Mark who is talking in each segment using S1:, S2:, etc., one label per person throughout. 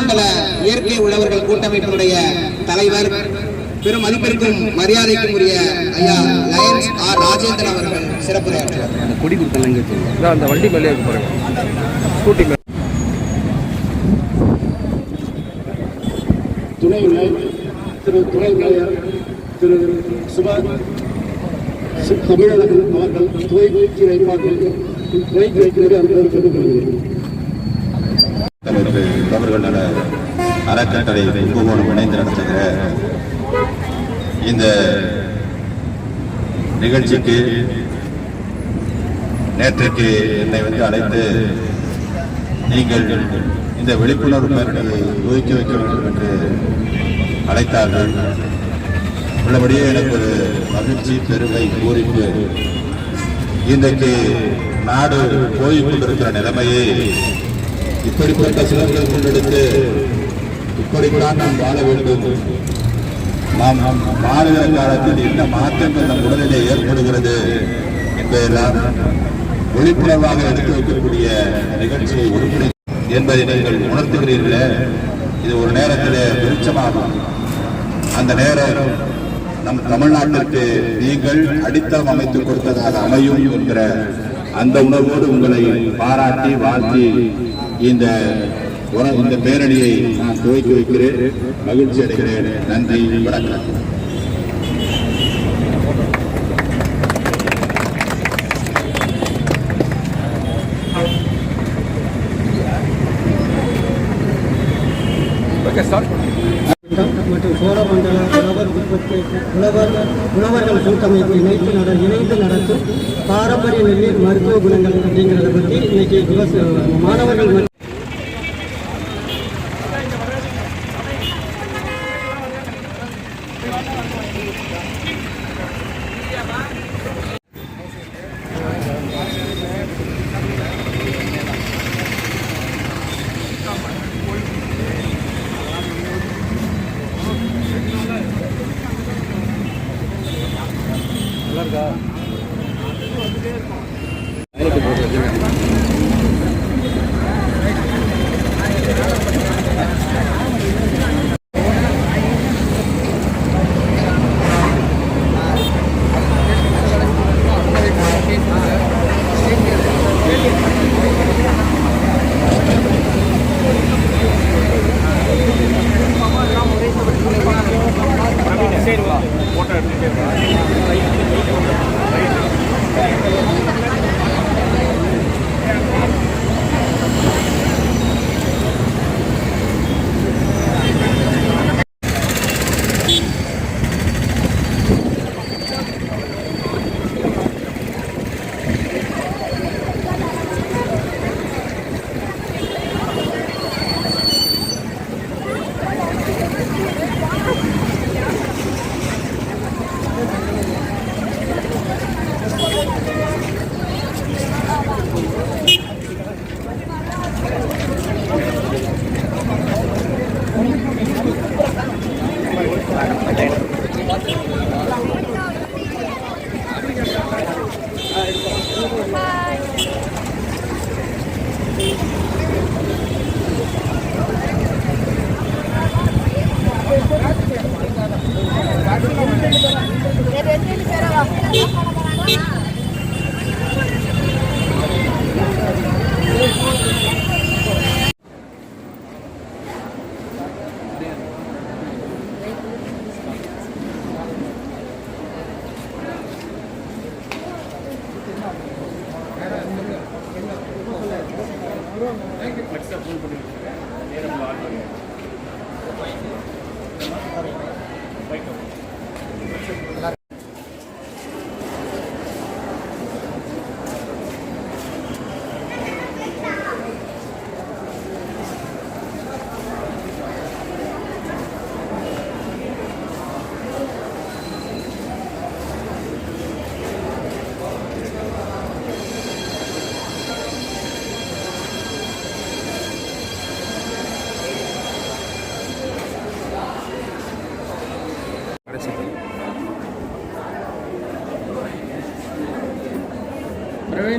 S1: சோழமண்டல இயற்கை உழவர்கள் கூட்டமைப்பினுடைய தலைவர் பெரும் மதிப்பிற்கும் மரியாதைக்கும் உரிய ஐயா லயன்ஸ் ஆர் ராஜேந்திரன் அவர்கள் சிறப்புரையாற்றுவார்
S2: அந்த கொடி கொடுத்தல எங்க வச்சிருக்கோம் இதான் அந்த வண்டி மேலே பாருங்க. ஸ்கூட்டி மேலே.
S3: துணை திரு துணை மேயர் திரு சுபாஷ் தமிழழகன் அவர்கள் துவக்கி வைப்பார்கள் துவக்கி வைக்கிறது அன்போடு கேட்டுக்கொள்கிறேன்
S4: தமிழர்கள் நல அறக்கட்டளை கும்பகோணம் இணைந்து நடத்துகிற இந்த நிகழ்ச்சிக்கு நேற்றைக்கு என்னை வந்து அழைத்து நீங்கள் இந்த விழிப்புணர்வு பேரணியை ஒதுக்கி வைக்க வேண்டும் என்று அழைத்தார்கள். உள்ளபடியே எனக்கு ஒரு மகிழ்ச்சி பெருமை கூறிப்பு இன்றைக்கு நாடு போய் கொண்டிருக்கிற நிலைமையை இப்படிப்பட்ட சிலர்கள் முன்னெடுத்து இப்படித்தான் நாம் வாழ வேண்டும். நாம் மாறுகிற காலத்தில் என்ன மாற்றங்கள் நம் உடலிலே ஏற்படுகிறது என்பதெல்லாம் விழிப்புணர்வாக எடுத்து வைக்கக்கூடிய நிகழ்ச்சியை உறுப்பினர் என்பதை நீங்கள் உணர்த்துகிறீர்களே. இது ஒரு நேரத்தில் வெளிச்சமாகும். அந்த நேரம் நம் தமிழ்நாட்டிற்கு நீங்கள் அடித்தளம் அமைத்துக் கொடுத்ததாக அமையும் என்கிற அந்த உணர்வோடு உங்களை பாராட்டி வாழ்த்தி இந்த இந்த பேரணியை நான் துவக்கி வைக்கிறேன். மகிழ்ச்சி அடைகிறேன். நன்றி. வணக்கம்.
S5: மற்றும் சோழமண்டல உழவர் உற்பத்தி உழவர் உழவர்கள் கூட்டமைப்பு இணைத்து நட இணைந்து நடத்தும் பாரம்பரிய நெல்லின் மருத்துவ குணங்கள் அப்படிங்கிறத பற்றி இன்னைக்கு மாணவர்கள் மற்றும்
S2: कलर का। Wake up.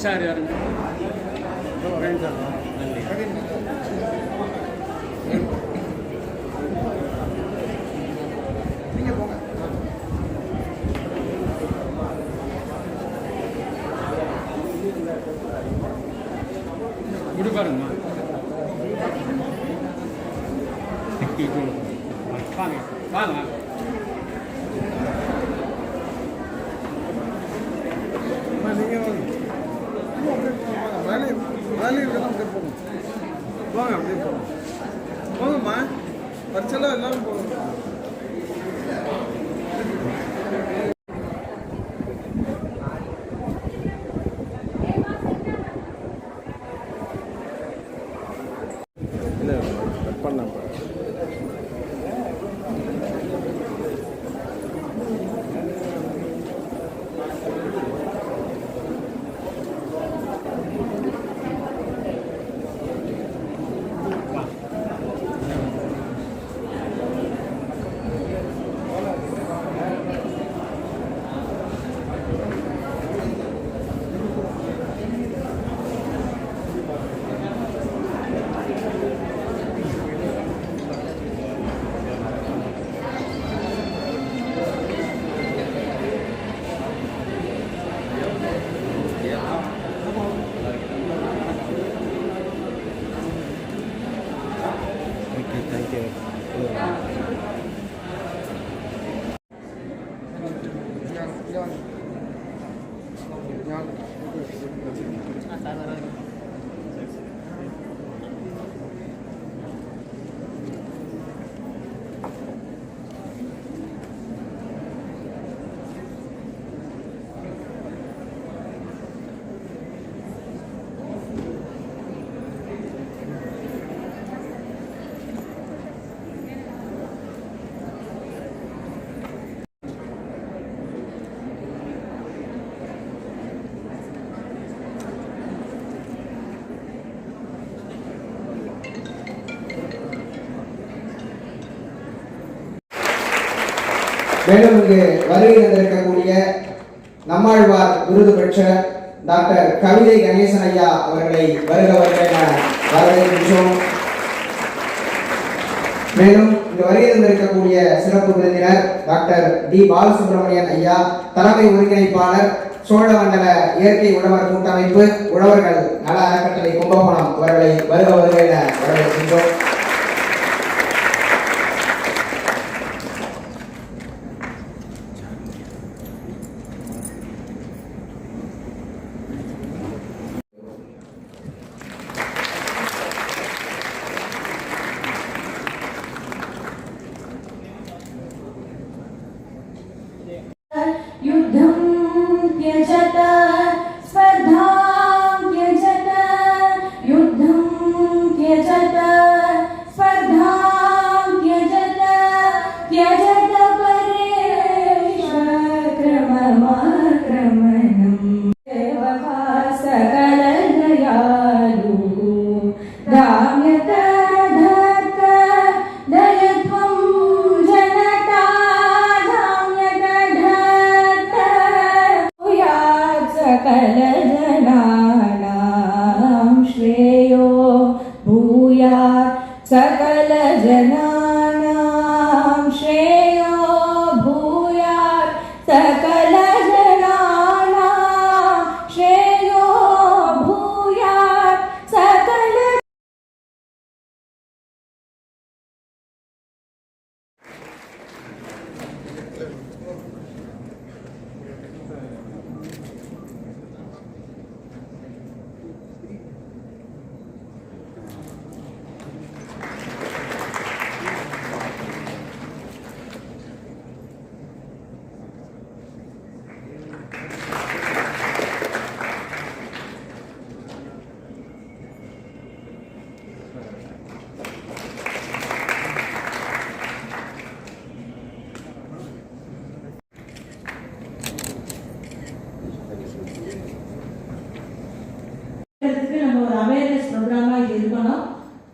S2: சார் யாருங்க வாங்க
S6: அப்படியே போங்க போங்கம்மா. பரிச்செல்லாம் எல்லாரும்
S2: போகணும். Ah, Thank you.
S1: மேலும் இங்கு வருகை தந்திருக்கக்கூடிய நம்மாழ்வார் விருது பெற்ற டாக்டர் கவிதை கணேசன் ஐயா அவர்களை வருக வருக என வரவேற்கின்றோம். மேலும் இங்கு வருகை தந்திருக்கக்கூடிய சிறப்பு விருந்தினர் டாக்டர் டி பாலசுப்ரமணியன் ஐயா தலைமை ஒருங்கிணைப்பாளர் சோழமண்டல இயற்கை உழவர் கூட்டமைப்பு உழவர்கள் நல அறக்கட்டளை கும்பகோணம் அவர்களை வருக வருக என வரவேற்கின்றோம்.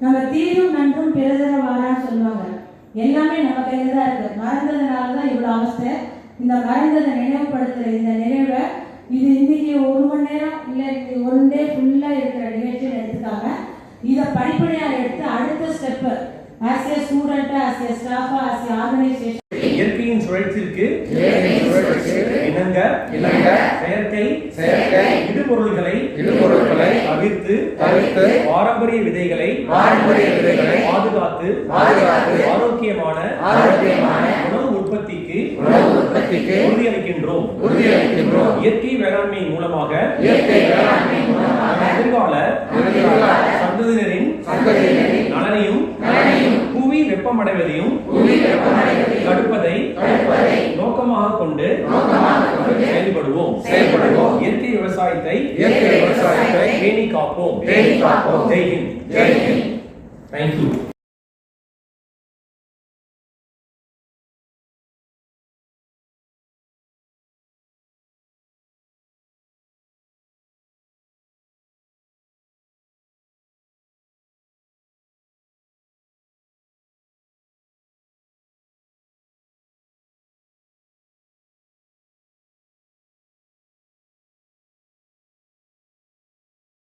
S7: நம்ம தீரும் நன்றும் பிறதரவாடான்னு சொல்லுவாங்க. எல்லாமே நம்ம கையில் தான் இருக்குது மறந்ததுனால தான் இவ்வளோ அவஸ்தை. இந்த மறந்ததை நினைவுபடுத்துகிற இந்த நினைவை இது இன்னைக்கு ஒரு மணி நேரம் இல்லை ஒன் டே ஃபுல்லாக இருக்கிற நிகழ்ச்சியில் எடுத்துக்காங்க இதை படிப்படியாக எடுத்து அடுத்த ஸ்டெப்பு ஆஸ் ஏ ஸ்டூடெண்ட்டாக ஆஸ் ஏ ஸ்டாஃபாக ஆஸ் ஏ ஆர்கனைசேஷன்
S8: இயற்கையின் சுழற்சிற்கு இணங்க செயற்கை
S2: செயற்கை
S8: இடுபொருள்களை தவிர்த்து பாரம்பரிய விதைகளை
S2: பாரம்பரிய விதைகளை
S8: பாதுகாத்து
S2: பாதுகாத்து
S8: ஆரோக்கியமான
S2: ஆரோக்கியமான
S8: உணவு உற்பத்திக்கு
S2: உணவு உற்பத்திக்கு
S8: உறுதியளிக்கின்றோம்.
S2: உறுதியளிக்கின்றோம்.
S8: இயற்கை வேளாண்மை மூலமாக
S2: இயற்கை வேளாண்மை மூலமாக எதிர்கால
S8: சந்ததியினரின்
S2: சந்ததியினரின்
S8: நலனையும்
S2: நலனையும்
S8: புவி வெப்பமடைவதையும்
S2: புவி வெப்பமடைவதை
S8: தடுப்பதை
S2: தடுப்பதை
S8: நோக்கமாக கொண்டு
S2: நோக்கமாக கொண்டு
S8: செயல்படுவோம்.
S2: செயல்படுவோம்.
S8: இயற்கை விவசாயத்தை
S2: இயற்கை விவசாயத்தை
S8: பேணி காப்போம்
S2: பேணி காப்போம்.
S8: ஜெய் ஹிந்த்
S2: ஜெய் ஹிந்த்
S8: தேங்க்யூ